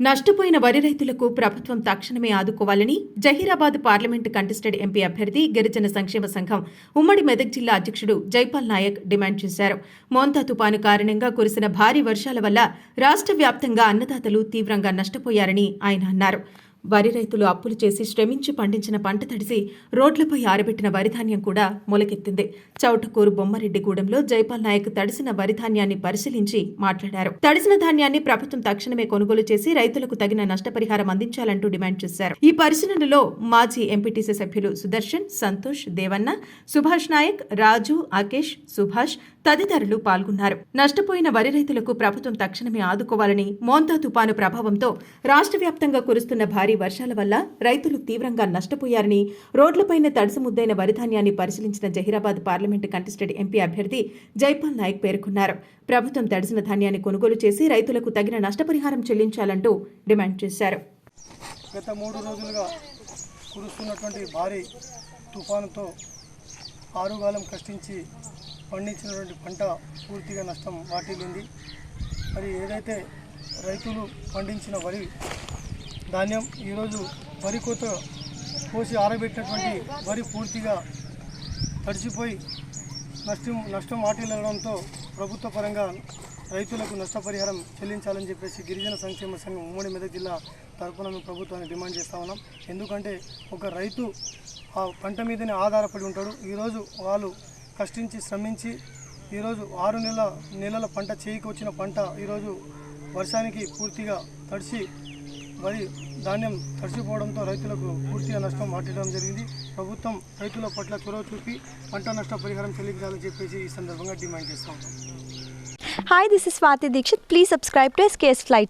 నష్టపోయిన వరి రైతులకు ప్రభుత్వం తక్షణమే ఆదుకోవాలని జహీరాబాద్ పార్లమెంటు కంటెస్టెడ్ ఎంపీ అభ్యర్థి గిరిజన సంక్షేమ సంఘం ఉమ్మడి మెదక్ జిల్లా అధ్యక్షుడు జైపాల్ నాయక్ డిమాండ్ చేశారు. మోంతా తుపాను కారణంగా కురిసిన భారీ వర్షాల వల్ల రాష్ట్ర వ్యాప్తంగా అన్నదాతలు తీవ్రంగా నష్టపోయారని ఆయన అన్నారు. వరి రైతులు అప్పులు చేసి శ్రమించి పండించిన పంట తడిసి రోడ్లపై ఆరబెట్టిన వరిధాన్యం కూడా మొలకెత్తింది. చౌటకూరు బొమ్మరెడ్డిగూడెంలో జైపాల్ నాయక్ తడిసిన వరిధాన్యాన్ని పరిశీలించి మాట్లాడారు. తడిసిన ధాన్యాన్ని ప్రభుత్వం తక్షణమే కొనుగోలు చేసి రైతులకు తగిన నష్టపరిహారం అందించాలంటూ డిమాండ్ చేశారు. ఈ పరిశీలనలో మాజీ ఎంపీటీసీ సభ్యులు సుదర్శన్ సంతోష్ దేవన్న సుభాష్ నాయక్ రాజు అకేష్ సుభాష్ తదితరులు పాల్గొన్నారు. నష్టపోయిన వరి రైతులకు ప్రభుత్వం తక్షణమే ఆదుకోవాలని మోంతా తుపాను ప్రభావంతో రాష్ట్ర వ్యాప్తంగా కురుస్తున్న భారీ వర్షాల వల్ల రైతులు తీవ్రంగా నష్టపోయారని రోడ్లపైన తడిసి ముద్దైన వరిధాన్యాన్ని పరిశీలించిన జహీరాబాద్ పార్లమెంటు కంటెస్టెడ్ ఎంపీ అభ్యర్థి జైపాల్ నాయక్ పేర్కొన్నారు. ప్రభుత్వం తడిసిన ధాన్యాన్ని కొనుగోలు చేసి రైతులకు తగిన నష్టపరిహారం చెల్లించాలంటూ డిమాండ్ చేశారు. గత మూడు రోజులుగా కురుస్తున్నటువంటి భారీ తుఫానుతో ఆరుగాలం కష్టించి పండించినటువంటి పంట పూర్తిగా నష్టం వాటిల్లింది. మరి ఏదైతే రైతులు పండించిన వరి ధాన్యం ఈరోజు వరి కోత కోసి ఆరబెట్టినటువంటి వరి పూర్తిగా తడిసిపోయి నష్టం నష్టం వాటిల్లడంతో ప్రభుత్వ పరంగా రైతులకు నష్టపరిహారం చెల్లించాలని చెప్పేసి గిరిజన సంక్షేమ సంఘం ఉమ్మడి మెదక్ జిల్లా తరఫున మేము ప్రభుత్వాన్ని డిమాండ్ చేస్తా ఉన్నాం. ఎందుకంటే ఒక రైతు ఆ పంట మీదనే ఆధారపడి ఉంటాడు. ఈరోజు వాళ్ళు కష్టించి శ్రమించి ఈరోజు ఆరు నెలల నెలల పంట చేయికి వచ్చిన పంట ఈరోజు వర్షానికి పూర్తిగా తడిసి వరి ధాన్యం తడిసిపోవడంతో రైతులకు పూర్తిగా నష్టం వాటించడం జరిగింది. ప్రభుత్వం రైతుల పట్ల చొరవ చూపి పంట నష్ట పరిహారం చెల్లించాలని చెప్పేసి ఈ సందర్భంగా డిమాండ్ చేస్తూ ఉంటాం this this is Swati Dikshit. Please subscribe to SKS Fly